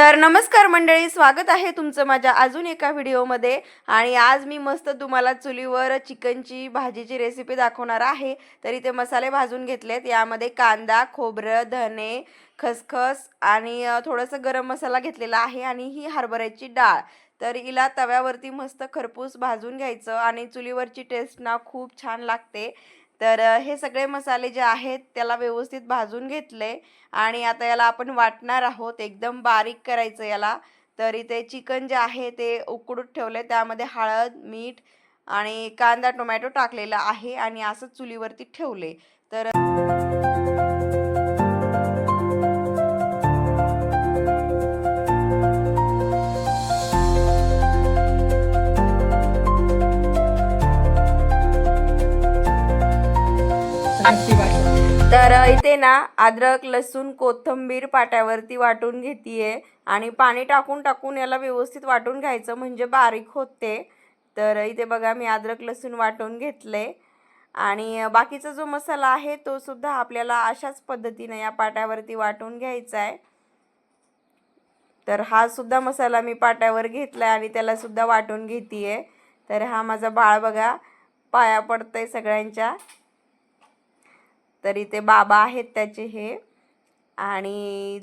तर नमस्कार मंडळी स्वागत आहे तुमचं माझ्या अजून एका व्हिडिओमध्ये. आणि आज मी मस्त तुम्हाला चुलीवर चिकनची भाजीची रेसिपी दाखवणार आहे. तर इथे मसाले भाजून घेतलेत. यामध्ये कांदा खोबरं धने खसखस आणि थोडंसं गरम मसाला घेतलेला आहे आणि ही हरभऱ्याची डाळ. तर हिला तव्यावरती मस्त खरपूस भाजून घ्यायचं आणि चुलीवरची टेस्ट ना खूप छान लागते. तर हे सगळे मसाले जे आहेत त्याला व्यवस्थित भाजून घेतले आणि आता याला आपण वाटणार आहोत एकदम बारीक करायचं याला. तर इथे चिकन जे आहे ते उकडून ठेवले त्यामध्ये हळद मीठ आणि कांदा टोमॅटो टाकलेला आहे आणि असं चुलीवरती ठेवले. तर तर इथे ना अद्रक लसूण कोथिंबीर पाट्यावरती वाटून घेतीये आणि पाणी टाकून टाकून याला व्यवस्थित वाटून घ्यायचं म्हणजे बारीक होते. तर इथे बघा मी अद्रक लसूण वाटून घेतले. आणि बाकीचा जो मसाला आहे तो सुद्धा आपल्याला अशाच पद्धतीने या पाट्यावरती वाटून घ्यायचा आहे तर हा सुद्धा मसाला मी पाट्यावर घेतला आणि त्याला सुद्धा वाटून घेतीये. तर हा माझा बाळ बघा पाया पडतंय सगळ्यांच्या. तर इथे बाबा आहेत त्याचे हे. आणि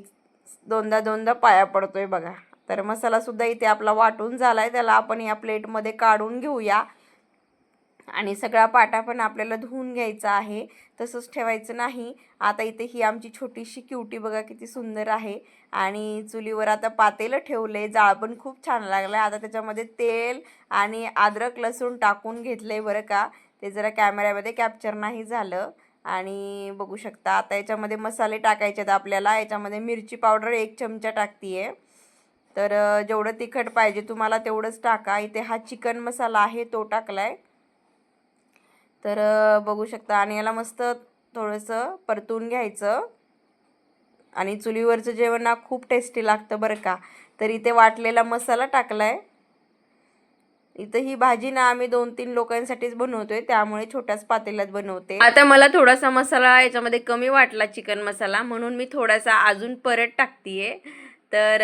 दोनदा दोनदा पाया पडतोय बघा. तर मसालासुद्धा इथे आपला वाटून झाला आहे त्याला आपण या प्लेटमध्ये काढून घेऊया. आणि सगळा पाटा पण आपल्याला धुवून घ्यायचा आहे. तसंच ठेवायचं नाही. आता इथे ही आमची छोटीशी क्युटी बघा किती सुंदर आहे. आणि चुलीवर आता पातेलं ठेवलं आहे जाळ पण खूप छान लागलं आहे आता त्याच्यामध्ये तेल आणि अद्रक लसूण टाकून घेतलं आहे बरं का? ते जरा कॅमेऱ्यामध्ये कॅप्चर नाही झालं. आणि बघू शकता आता याच्यामध्ये मसाले टाकायचे आहेत आपल्याला. याच्यामध्ये मिरची पावडर एक चमचा टाकतीये. तर जेवढं तिखट पाहिजे तुम्हाला तेवढंच टाका. इथे हा चिकन मसाला आहे तो टाकलाय. तर बघू शकता. आणि याला मस्त थोडंसं परतून घ्यायचं. आणि चुलीवरचं जेवण ना खूप टेस्टी लागतं बरं का. तर इथे वाटलेला मसाला टाकला आहे इथं ही भाजी ना आम्ही दोन तीन लोकांसाठीच बनवतोय त्यामुळे छोट्याच पातेल्यात बनवते. आता मला थोडासा मसाला याच्यामध्ये कमी वाटला चिकन मसाला म्हणून मी थोडासा अजून परत टाकतीये. तर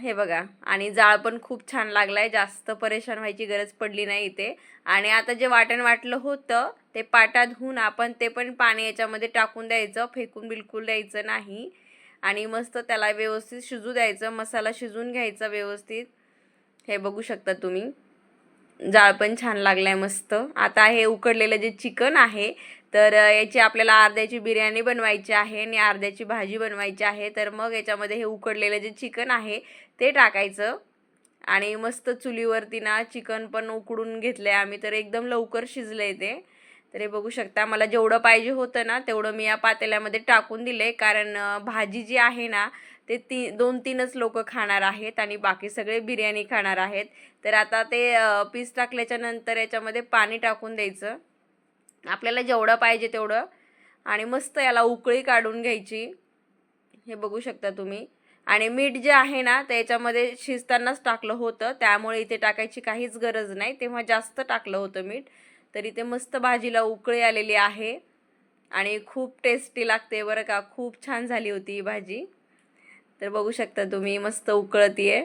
हे बघा आणि जाळ पण खूप छान लागलाय जास्त परेशान व्हायची गरज पडली नाही इथे. आणि आता जे वाटण वाटलं होतं ते पाटा धुवून आपण ते पण पाणी याच्यामध्ये टाकून द्यायचं फेकून बिलकुल द्यायचं नाही. आणि मस्त त्याला व्यवस्थित शिजू द्यायचं मसाला शिजून घ्यायचा व्यवस्थित. हे बघू शकता तुम्ही. जाळ पण छान लागलाय मस्त. आता हे उकडलेलं जे चिकन आहे तर याची आपल्याला अर्ध्याची बिर्याणी बनवायची आहे आणि अर्ध्याची भाजी बनवायची आहे. तर मग याच्यामध्ये हे उकडलेलं जे चिकन आहे ते टाकायचं. आणि मस्त चुलीवरती ना चिकन पण उकडून घेतलं आहे आम्ही तर एकदम लवकर शिजलं आहे ते. तर हे बघू शकता मला जेवढं पाहिजे होतं ना तेवढं मी या पातेल्यामध्ये टाकून दिले कारण भाजी जी आहे ना ते ती दोन तीनच लोक खाणार आहेत आणि बाकी सगळे बिर्याणी खाणार आहेत. तर आता ते पीस टाकल्याच्या नंतर याच्यामध्ये पाणी टाकून द्यायचं. आपल्याला जेवढं पाहिजे तेवढं. आणि मस्त याला उकळी काढून घ्यायची. हे बघू शकता तुम्ही. आणि मीठ जे आहे ना ते याच्यामध्ये शिजतानाच टाकलं होतं. त्यामुळे इथे टाकायची काहीच गरज नाही. तेव्हा जास्त टाकलं होतं मीठ. तर इथे मस्त भाजीला उकळी आलेली आहे. आणि खूप टेस्टी लागते बरं का. खूप छान झाली होती ही भाजी. तर बघू शकता तुम्ही मस्त उकळतीये.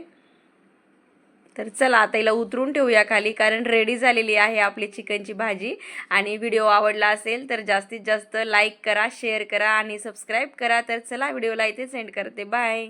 तर चला आता हिला उतरून ठेवूया खाली कारण रेडी झालेली आहे आपली चिकनची भाजी. आणि व्हिडिओ आवडला असेल तर जास्तीत जास्त लाईक करा शेअर करा आणि सबस्क्राईब करा. तर चला व्हिडिओला इथे सेंड करते. बाय